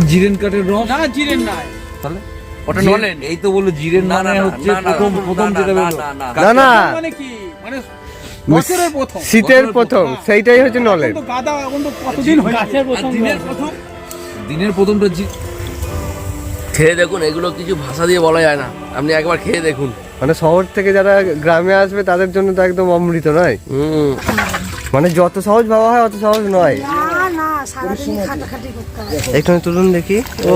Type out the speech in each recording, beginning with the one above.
জিরেন কাঠের রস? না জিরেন নাই তাহলে? ওটা নলেন। এই তো বলল জিরেন না, না, মানে হচ্ছে না, না, প্রথম না, প্রথম না, যেটা না, না, না। না, না। মানে কি? মানে বছরের প্রথম। শীতের প্রথম সেইটাই হচ্ছে নলেন। গাদা এখন তো কতদিন হয়ে দিনের প্রথম দিনের প্রথমটা জি- খেয়ে দেখুন এগুলো কিছু ভাষা দিয়ে বলা যায় না। আপনি একবার খেয়ে দেখুন। মানে শহর থেকে যারা গ্রামে আসবে তাদের জন্য তো একদম অমৃত নয়? হুম। মানে যত সহজ ভাবা হয় অত সহজ নয়। এখানে তুলুন দেখি। ও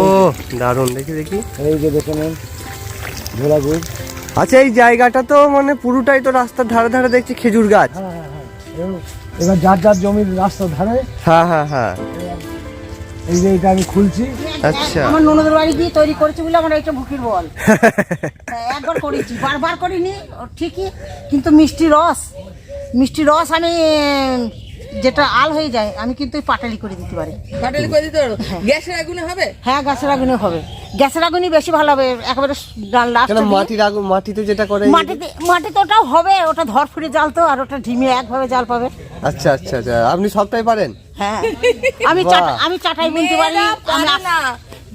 দারুণ। দেখি দেখি। এই যে দেখে নেন ঝোলা আচ্ছা এই জায়গাটা তো মানে পুরোটাই তো রাস্তার ধারে ধারে দেখছি খেজুর গাছ। হ্যাঁ হ্যাঁ হ্যাঁ। এবার- যার যার জমির রাস্তার ধারে। হ্যাঁ হ্যাঁ হ্যাঁ। এই যে এটা আমি খুলছি। আচ্ছা। আমার ননদের বাড়ি গিয়ে তৈরি করেছি বলে আমার এটা ভুকির বল। একবার করেছি বারবার করিনি ও ঠিকই কিন্তু মিষ্টি রস মিষ্টি রস আমি যেটা আল হয়ে যায় আমি কিন্তু ওই পাটালি করে দিতে পারি। পাটালি করে দিতে পারব গ্যাসের আগুনে হবে? হ্যাঁ গ্যাসের আগুনে হবে। গ্যাসের আগুনই বেশি ভালো হবে একেবারে লাস্ট কেন মাটির আগুন মাটিতে যেটা করে মাটিতে মাটিতে ওটাও হবে ওটা ধর ফুড়ে জাল তো আর ওটা ঢিমে একভাবে জাল পাবে। আচ্ছা আচ্ছা আচ্ছা। আপনি সবটাই পারেন? হ্যাঁ। আমি আমি চাটাই বুনতে পারি আমি না।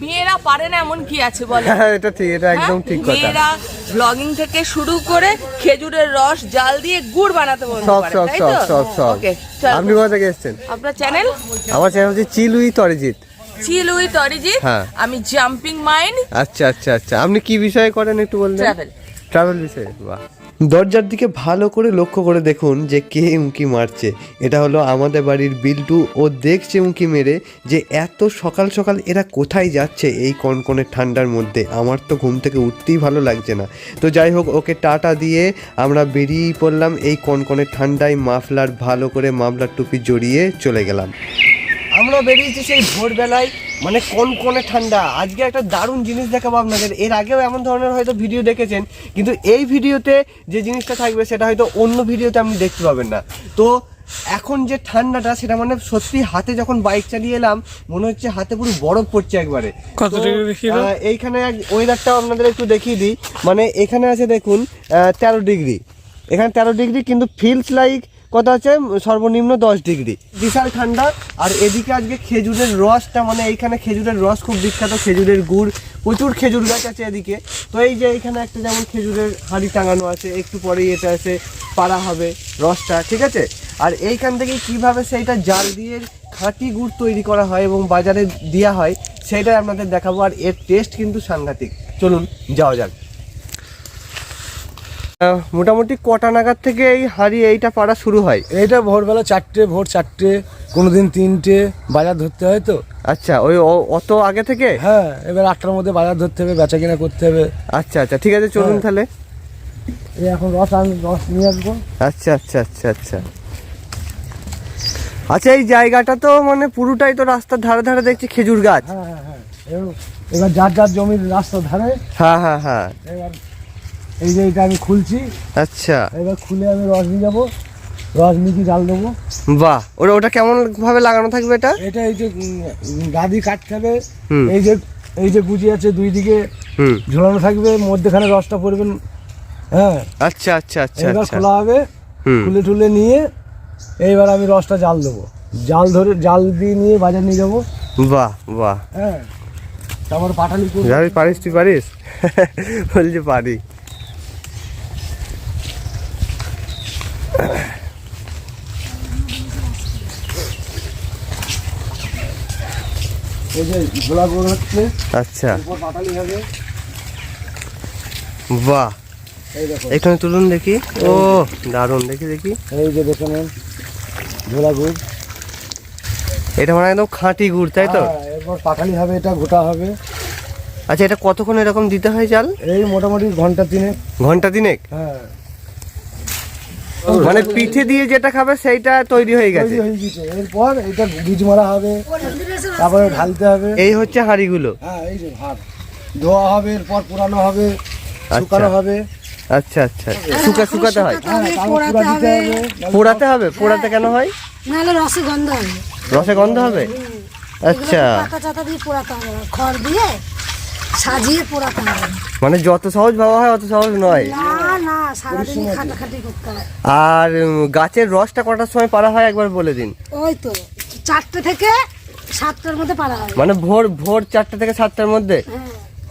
মেয়েরা পারে না এমন কি আছে বলে? হ্যাঁ এটা ঠিক এটা একদম হ্যাঁ? ঠিক কথা। মেয়েরা ব্লগিং থেকে শুরু করে খেজুরের রস জাল দিয়ে গুড় বানাতে বলতে পারে সব তাই তো? সব সব। ওকে আপনি কোথা থেকে এসেছেন? আপনার চ্যানেল আমার চ্যানেল হচ্ছে chill with Arijit chill with Arijit হ্যাঁ। আমি জাম্পিং মাইন্ড আচ্ছা আচ্ছা আচ্ছা। আপনি কি বিষয়ে করেন একটু বললেন ট্রাভেল ট্রাভেল বিষয়ে বাহ। দরজার দিকে ভালো করে লক্ষ্য করে দেখুন যে কে উঁকি মারছে। এটা হলো আমাদের বাড়ির বিল্টু ও দেখছে উঁকি মেরে যে এত সকাল সকাল এরা কোথায় যাচ্ছে এই কনকনে ঠান্ডার মধ্যে। আমার তো ঘুম থেকে উঠতেই ভালো লাগছে না। তো যাই হোক, ওকে টাটা দিয়ে আমরা বেরিয়েই পড়লাম এই কনকনে ঠান্ডায় মাফলার ভালো করে মাফলার টুপি জড়িয়ে চলে গেলাম। আমরা বেরিয়েছি সেই ভোরবেলায় মানে কোন কোনে ঠান্ডা। আজকে একটা দারুণ জিনিস দেখাবো আপনাদের। এর আগেও এমন ধরনের হয়তো ভিডিও দেখেছেন কিন্তু এই ভিডিওতে যে জিনিসটা থাকবে সেটা হয়তো অন্য ভিডিওতে আপনি দেখতে পাবেন না। তো এখন যে ঠান্ডাটা সেটা মানে সত্যি হাতে যখন বাইক চালিয়ে এলাম মনে হচ্ছে হাতে পুরো বরফ পড়ছে একবারে। এইখানে ওয়েদারটাও আপনাদের একটু দেখিয়ে দিই। মানে এখানে আছে দেখুন তেরো ডিগ্রি। এখানে তেরো ডিগ্রি কিন্তু ফিলস লাইক কত আছে সর্বনিম্ন দশ ডিগ্রি। বিশাল ঠান্ডা, আর এদিকে আজকে খেজুরের রসটা মানে এইখানে খেজুরের রস, খুব বিখ্যাত খেজুরের গুড়। প্রচুর খেজুর গাছ আছে এদিকে। তো এই যে এইখানে একটা যেমন খেজুরের হাঁড়ি টাঙানো আছে, একটু পরেই এটা এসে পাড়া হবে রসটা, ঠিক আছে? আর এইখান থেকে কীভাবে সেইটা জাল দিয়ে খাঁটি গুড় তৈরি করা হয় এবং বাজারে দেওয়া হয় সেটাই আপনাদের দেখাবো। আর এর টেস্ট কিন্তু সাংঘাতিক। চলুন, যাওয়া যাক। মোটামুটি কটা নাগাদ থেকে এই হাঁড়ি এইটা পাড়া শুরু হয়? এইটা ভোরবেলা চারটে ভোর চারটে কোনোদিন তিনটে বাজার ধরতে হয় তো। আচ্ছা ওই অত আগে থেকে? হ্যাঁ এবার আটটার মধ্যে বাজার ধরতে হবে বেচা কিনা করতে হবে। আচ্ছা আচ্ছা ঠিক আছে চলুন হ্যাঁ। তাহলে। এই এখন রস আমি রস নিয়ে আসব। আচ্ছা আচ্ছা আচ্ছা আচ্ছা। আচ্ছা এই জায়গাটা তো মানে পুরোটাই তো রাস্তার ধারে ধারে দেখছি খেজুর গাছ। হ্যাঁ হ্যাঁ হ্যাঁ। এবার- এবার যার যার জমির রাস্তার ধারে হ্যাঁ হ্যাঁ হ্যাঁ। এবার এই যে এটা আমি খুলছি। আচ্ছা। এবার খুলে আমি রস নিয়ে যাব। রস নিয়ে জাল দেবো। বাহ ওটা ওটা কেমন ভাবে লাগানো থাকবে এটা? এটা এই যে গাদি কাটতে হবে। এই যে এই যে গুজি আছে দুই দিকে ঝোলানো থাকবে। মধ্যখানে রসটা পড়বেন হ্যাঁ। আচ্ছা আচ্ছা আচ্ছা এবার আচ্ছা। খোলা হবে। খুলে টুলে নিয়ে এইবার আমি রসটা জাল দেবো। জাল ধরে জাল দিয়ে নিয়ে বাজার নিয়ে যাব। বাহ বাহ। হ্যাঁ। তারপর পাটালি পারিস তুই পারিস? বলছি পারি এই যে ঝোলা গোড় হচ্ছে আচ্ছা। বাহ। এখানে তুলুন দেখি। ও দারুণ। দেখি দেখি। এই যে ঝোলা গুড় এটা মানে একদম খাঁটি গুড় তাই তো? হ্যাঁ, এরপর পাটালি হবে এটা গোটা হবে। আচ্ছা এটা কতক্ষণ এরকম দিতে হয় চাল এই মোটামুটি ঘণ্টা তিনে ঘণ্টা দিনেক হ্যাঁ। মানে পিঠে দিয়ে যেটা খাবে সেইটা তৈরি হয়ে গেছে। এরপর এটা বীজ মারা হবে তারপরে ঢালতে হবে। এই হচ্ছে হাঁড়িগুলো। হ্যাঁ এই যে ভাত। ধোয়া হবে এরপর পুরানো হবে শুকানো হবে। আচ্ছা আচ্ছা। শুকা শুকাতে হয়? পোড়াতে দিতে হবে। পোড়াতে হবে? পোড়াতে কেন হয়? নাহলে রসে গন্ধ হবে। রসে গন্ধ হবে? আচ্ছা। পাতা চাতা দিয়ে পোড়াতে হবে। খড় দিয়ে সাজিয়ে হবে মানে যত সহজ ভাবা হয় অত সহজ নয়। হয়। আর গাছের রসটা কটার সময় পারা হয় একবার বলে দিন। ওই তো চারটে থেকে সাতটার মধ্যে পারা হবে মানে ভোর ভোর চারটে থেকে সাতটার মধ্যে?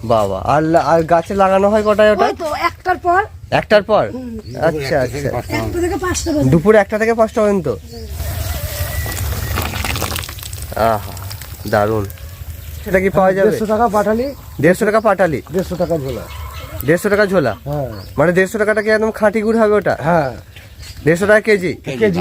বাবা আর আর গাছে লাগানো হয় কটায় ওটা? তো একটার পর। একটার পর? আচ্ছা আচ্ছা। দুপুর একটা থেকে পাঁচটা পর্যন্ত? আহা দারুণ। সেটা কি পাওয়া যাবে? দেড়শো টাকা পাঠালি দেড়শো টাকা পাটালি। দেড়শো টাকা ঝোলা। দেড়শো টাকা ঝোলা? হ্যাঁ। মানে দেড়শো টাকাটা কি একদম খাঁটি গুড় হবে ওটা? হ্যাঁ। দেড়শো টাকা কেজি? কেজি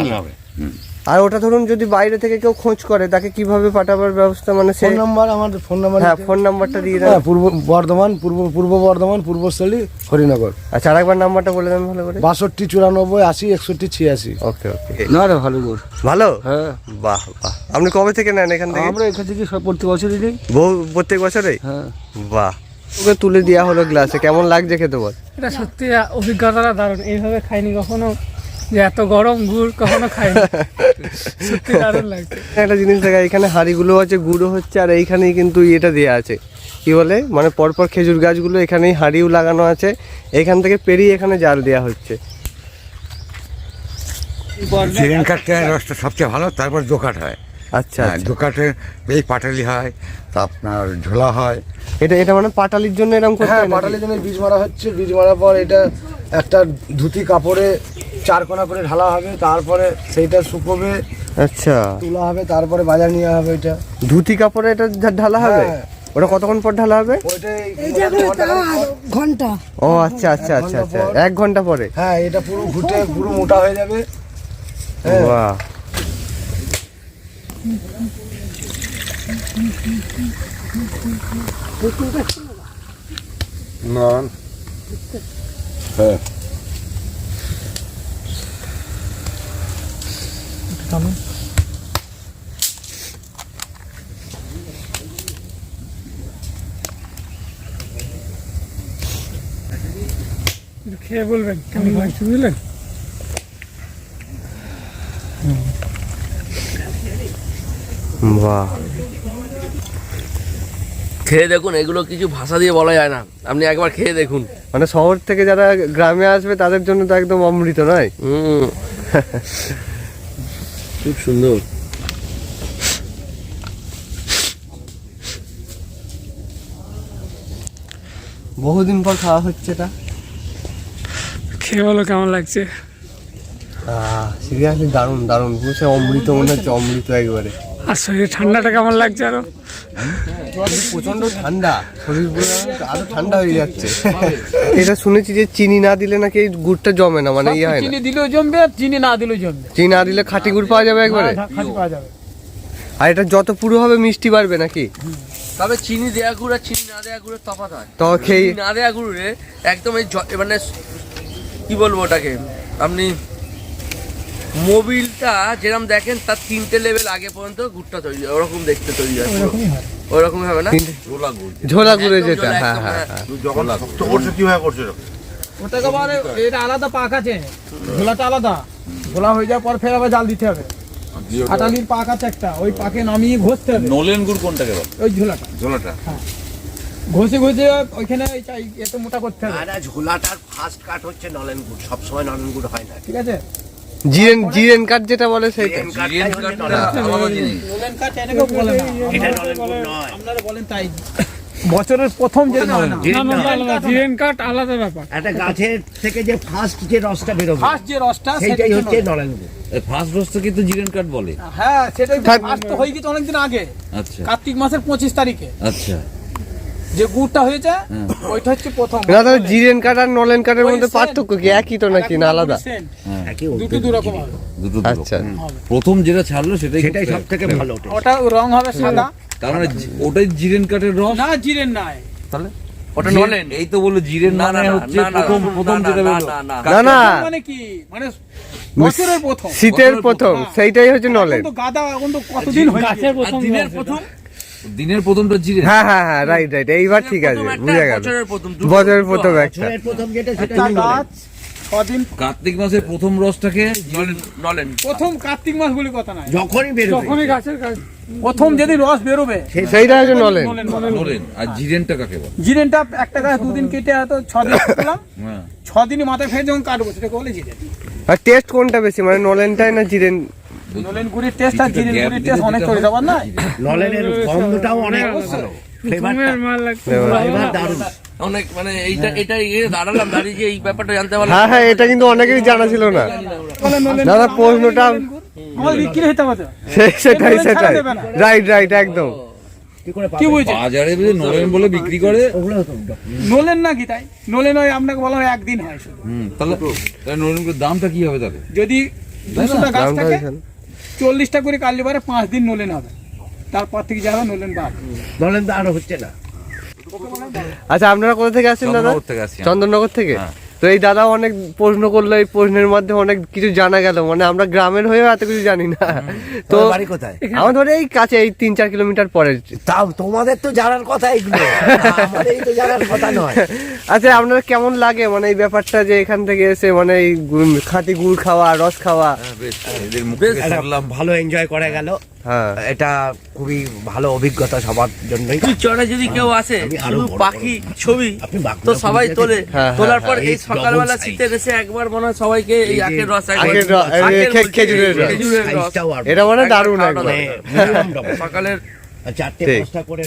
আর ওটা ধরুন যদি বাইরে থেকে কেউ খোঁজ করে তাকে কীভাবে পাঠাবার ব্যবস্থা মানে ফোন নাম্বার আমার ফোন নাম্বার হ্যাঁ ফোন নাম্বারটা দিয়ে দেন। হ্যাঁ পূর্ব বর্ধমান পূর্ব পূর্ব বর্ধমান পূর্বস্থলী হরিনগর। আচ্ছা আরেকবার নাম্বারটা বলে দেন ভালো করে। বাষট্টি চুরানব্বই আশি একষট্টি ছিয়াশি। ওকে ওকে। না রে ভালো গুড় ভালো? হ্যাঁ। বাহ বাহ। আপনি কবে থেকে নেন এখান থেকে? আমরা এখান থেকে সব প্রতি বছরই নিই। বহু প্রত্যেক বছরে হ্যাঁ। বাহ। ওকে তুলে দেওয়া হলো গ্লাসে কেমন লাগছে খেতে বল? এটা সত্যি অভিজ্ঞতাটা দারুণ। এইভাবে খাইনি কখনো। যে এত গরম গুড় কখনো খাইনি। সত্যি দারুণ লাগছে। একটা জিনিস দেখা এখানে হাঁড়িগুলো আছে গুঁড়ো হচ্ছে আর এইখানেই কিন্তু এটা দেওয়া আছে। কি বলে? মানে পরপর খেজুর গাছগুলো এখানেই হাঁড়িও লাগানো আছে। এখান থেকে পেরিয়ে এখানে জাল দেওয়া হচ্ছে। চিকেন কাঠটা রসটা সবচেয়ে ভালো তারপর দোকাট হয়। আচ্ছা হ্যাঁ আচ্ছা। দোকাটে এই পাটালি হয় তা আপনার ঝোলা হয়। এটা এটা মানে পাটালির জন্য এরকম হ্যাঁ পাটালির জন্য বীজ মারা হচ্ছে বীজ মারার পর এটা একটা ধুতি কাপড়ে চার কোনা করে ঢালা হবে তারপরে সেইটা শুকোবে আচ্ছা। তোলা হবে তারপরে বাজার নিয়ে হবে এটা। ধুতি কাপড়ে এটা ঢালা হবে? হ্যাঁ। ওটা কতক্ষণ পর ঢালা হবে? ঘণ্টা ও আচ্ছা আচ্ছা আচ্ছা আচ্ছা। এক ঘণ্টা পরে? হ্যাঁ এটা পুরো ঘুটে পুরো মোটা হয়ে যাবে। হ্যাঁ। একটু খেয়ে বলবেন। কেমন লাগছে বুঝলেন বাহ। খেয়ে দেখুন এগুলো কিছু ভাষা দিয়ে বলা যায় না। আপনি একবার খেয়ে দেখুন। মানে শহর থেকে যারা গ্রামে আসবে তাদের জন্য তো একদম অমৃত নয়? হুম। খুব সুন্দর। বহুদিন পর খাওয়া হচ্ছে এটা। খেয়ে বলো কেমন লাগছে? সিরিয়াসলি দারুণ দারুণ। সে অমৃত মনে হচ্ছে অমৃত একবারে। আর শরীরে ঠান্ডাটা কেমন লাগছে আরও? প্রচণ্ড ঠান্ডা। শরীর পুরো আরও ঠান্ডা হয়ে যাচ্ছে। এটা শুনেছি যে চিনি না দিলে নাকি এই গুড়টা জমে না মানে ইয়ে হয় না? চিনি দিলেও জমবে আর চিনি না দিলেও জমবে। চিনি না দিলে খাঁটি গুড় পাওয়া যাবে একবারে? খালি পাওয়া যাবে। আর এটা যত পুরো হবে মিষ্টি বাড়বে নাকি? তবে চিনি দেয়া গুড় আর চিনি না দেয়া গুড়ের তফাৎ হয়। তো খেয়ে না দেয়া গুড়ে একদম এই মানে কি বলব ওটাকে? আপনি মোবিলটা যেরকম দেখেন তার তিনটে লেভেল আগে পর্যন্ত গুড়টা তৈরি হয় ওরকম দেখতে তৈরি হয় ওরকমই হবে না? ঝোলা গুড়ে। একদম যেটা ঝোলা, হ্যাঁ একদম, হ্যাঁ হ্যাঁ। যখন শক্ত করছে কীভাবে করছে ওটাকে মানে এটা আলাদা পাক আছে। ঝোলাটা আলাদা। ঝোলা হয়ে যাওয়ার পর ফের আবার জাল দিতে হবে। আটালির পাক আছে একটা ওই পাকে নামিয়ে ঘষতে হবে। নলেন গুড় কোনটাকে বল? ওই ঝোলাটা। ঝোলাটা। ঘষে ঘষে ওইখানে এই চাই এত মোটা করতে হবে। ঝোলাটার ফার্স্ট কাট হচ্ছে নলেন গুড় সবসময় নলেন গুড় হয় না। ঠিক আছে? জিরেন জিরেন কাঠ যেটা বলে জিরেন নোলেন কাঠ বলে না। আপনারা বলেন তাই। বছরের প্রথম যে। জিরেন কাঠ। আলাদা ব্যাপার। একটা গাছের থেকে যে ফার্স্ট যে রসটা বেরোবে ফার্স্ট যে রসটা সেইটাই হচ্ছে নলেন। ফার্স্ট রোস্টটা কিন্তু জিরেন কাঠ বলে। হ্যাঁ সেটাই ফার্স্ট তো হয়ে গেছে অনেকদিন আগে। আচ্ছা। কার্তিক মাসের পঁচিশ তারিখে। আচ্ছা। যে গুড়টা হয়েছে ওইটা হচ্ছে প্রথম। না তাহলে জিরেন কাঠ আর নলেন কাঠের মধ্যে পার্থক্য কি? একই তো নাকি না আলাদা? হ্যাঁ। দুটো দু রকম হবে। দুটো দুটো। আচ্ছা। প্রথম যেটা ছাড়লো সেটাই সেটাই সব থেকে ভালো ওটা। ওটা রং হবে সাদা। তার মানে ওটাই জিরেন কাঠের রস? না জিরেন নাই। তাহলে? ওটা নলেন। এই তো বলল জিরেন না না মানে হচ্ছে না, না, প্রথম প্রথম যেটা না, না, না। না। না মানে কি? মানে বছরের প্রথম। শীতের প্রথম। সেইটাই হচ্ছে নলেন। তো গাদা এখন তো কতদিন হয়ে দিনের প্রথম? দিনের প্রথমটা জিরেন হ্যাঁ হ্যাঁ হ্যাঁ রাইট রাইট এইবার ঠিক আছে বুঝে গেল। বছরের প্রথম, বছরের প্রথম একটা। প্রথম যেটা সেটা গাছ কদিন কার্তিক মাসের প্রথম রসটাকে নলেন নলেন। প্রথম কার্তিক মাস বলে কথা নাই যখনই বেরোবে। যখনই গাছের প্রথম যেদিন রস বেরোবে সেইটা হচ্ছে নলেন। নলেন নলেন। নলেন। আর জিরেনটা কাকে বল? জিরেনটা একটা গাছ দুদিন কেটে হয়তো ছ দিন করলাম। হ্যাঁ। ছ মাথায় ফেলে যখন কাটবো সেটাকে বলে জিরেন। আর টেস্ট কোনটা বেশি? মানে নলেনটাই না জিরেন নলেন গুড়ির টেস্ট আর জিরের গুড়ির টেস্ট অনেক দিতে তৈরি না? নলেনের গন্ধটাও অনেক ঘুমের মাল লাগছে। এবার দারুণ। অনেক মানে এইটা এটা এ দাঁড়ালাম দাঁড়িয়ে যে এই ব্যাপারটা জানতে পারলাম। হ্যাঁ হ্যাঁ এটা কিন্তু অনেকেরই জানা ছিল না। দাদা প্রশ্নটা বিক্রি হতে হবে। সেটাই সেটাই। রাইট রাইট একদম। কি বুঝছে বাজারে বুঝে নলেন বলে বিক্রি করে নলেন নাকি তাই? নলেন ওই আপনাকে বলা হয় একদিন হয় শুধু। তাহলে দামটা কি হবে তাহলে? যদি দুশোটা গাছ থাকে দেখেন। চল্লিশটা করে কাল বারে পাঁচ দিন নলেন হবে তারপর থেকে যা হবে নলেন বাদ। নলেন তো আরও হচ্ছে না। আচ্ছা আপনারা কোথা থেকে আসছেন দাদা? চন্দননগর থেকে? তো এই দাদা অনেক প্রশ্ন করল এই প্রশ্নের মধ্যে অনেক কিছু জানা গেল। মানে আমরা গ্রামের হয়েও এত কিছু জানি না। তো বাড়ি কোথায়? আমাদের এই কাছে এই তিন চার কিলোমিটার পরে। তাও তোমাদের তো জানার কথা এগুলো আমাদের তো জানার কথা নয়। আচ্ছা আপনার কেমন লাগে? মানে এই ব্যাপারটা যে এখান থেকে এসে মানে এই খাঁটি গুড় খাওয়া রস খাওয়া? হ্যাঁ, বেশ এদের মুখ থেকে একটা শুনলাম। ভালো এনজয় করা গেল। এটা খুবই ভালো অভিজ্ঞতা সবার জন্য চড়ে যদি কেউ আসে শুধু পাখি ছবি তো সবাই তোলে। হ্যাঁ, তোলার হ্যাঁ, পর হ্যাঁ, এই সকালবেলা শীতের শীতে এসে একবার মনে হয় সবাইকে এই আখের রস খেজুরের রস। এটা মানে দারুণ। সকালের চারটে। পাঁচটা করে